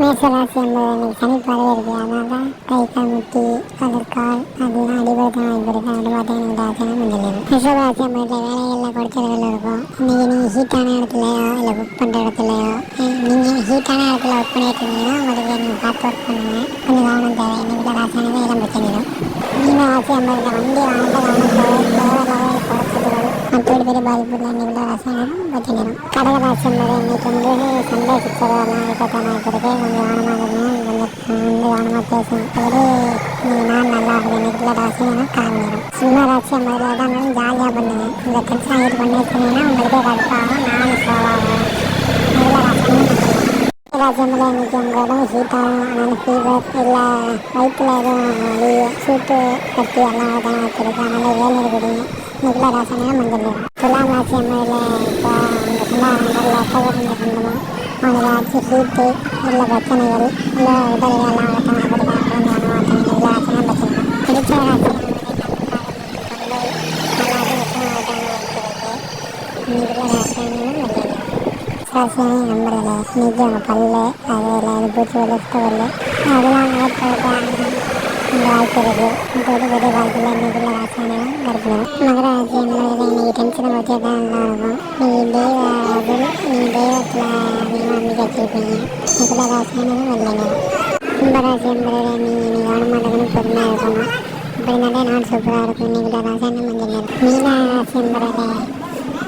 மேசராசி என்பது இன்னைக்கு சனி பார்வை இருக்கு. அதனால தான் கை கால் முட்டி அது அதெல்லாம் அடிபடுத்த வாய்ப்பு அது பார்த்தா எனக்கு ராசினா வந்துடுது ரிஷபராசி என்பதில் வேலைகளில் குறைச்சல்கள் இருக்கும். இன்னைக்கு நீங்கள் ஹீட்டான இடத்துலையோ இல்லை புக் பண்ணுற இடத்துலையோ நீங்கள் ஹீட்டான இடத்துல ஒர்க் பண்ணிட்டு இருந்தீங்கன்னா உங்களுக்கு நீங்கள் பார்த்து ஒர்க் பண்ணுங்க கொஞ்சம் கவனம் தேவை. இன்னைக்கு ராசியானது இடம் பிரச்சனைகள் மீன ராசி என்பதில் வண்டி வாங்க கவனம் தேவை தேவையில்லாத பெரிய பாதிப்பு இல்லை இன்னைக்கு ராசியானதும் பிரச்சனைகளும் கடக ராசி என்பது இன்னைக்கு வந்து சண்டை சிக்கலெல்லாம் இருக்கத்தான் வாய்ப்பு இருக்கு கொஞ்சம் கவனமாக இருங்க கொஞ்சம் வந்து கவனமாக பேசணும் ஒரு நான் நல்லா நல்லா இருக்குது ராசி ராசினா காரணம் சிம்ம ராசி என்பதில் எதாவது ஜாலியாக பண்ணுங்க இந்த டென்ஷன் ஆகிட்டு பண்ணி வச்சிங்கன்னா உங்களுக்கே கடுப்பாக நானும் ஸ்லோவாகும் அதில் ராசினா ராஜ்யமில் இன்னைக்கு உங்கள் உடம்பு ஹீட்டாகும் அதனால் ஃபீவர் இல்லை வயிற்றில் எதுவும் வலி சூட்டு கட்டி எல்லாம் அதெல்லாம் வச்சிருக்கு. அதனால் வேலை குடிங்க இன்னைக்குள்ள ராசனா மஞ்சள் துலாம் ராசி அம்மையில் இப்போ அந்த சொன்னாங்க ஒட்டகம் சொந்தமாக அவங்களுக்கு ஆச்சு ஹீட்டு இல்லை பிரச்சனைகள் இல்லை உடல் எல்லாம் வளர்த்தாங்க அப்படி தான் கொஞ்சம் அனுபவம் இன்னைக்குள்ள ராசினா பிரச்சனை பிடிச்ச ராசி இன்னைக்குள்ள ராசியான மஞ்சள் ராசியான நம்புறல இன்னைக்கு அவங்க பல்லு அதில் அது பூச்சி வளர்த்த பல்லு அதெல்லாம் ஏற்படுத்த வாய்ப்பு இருக்குது மற்றபடி பெரிய வாழ்க்கையில் இன்னைக்குள்ள ராசியான கருப்பிடும் மகர ராசி என்பதில் இன்னைக்கு டென்ஷனை வச்சே தான் நல்லா இருக்கும். நீங்கள் தெய்வ அது நீங்கள் தெய்வத்தில் அதிகமாக நம்பிக்கை வச்சுருப்பீங்க. இதில் ராசியானது வெள்ளை கும்பராசி என்பது நீங்கள் நீ கவனமாக இருக்கணும் பொறுமையாக இருக்கணும். அப்படி நிறைய நாள் சூப்பராக இருக்கும். இன்னைக்குள்ள ராசியான மஞ்சள் நிறம் மீன ராசி என்பதில்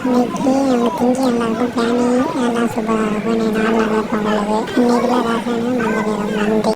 இன்னைக்கு நம்ம திங்கி எல்லாருக்கும் பிளானிங் எல்லாம் சூப்பராக இருக்கும் நாள் நல்லா இருக்கும் உங்களுக்கு இன்னைக்குள்ள மஞ்சள் நிறம் நன்றி.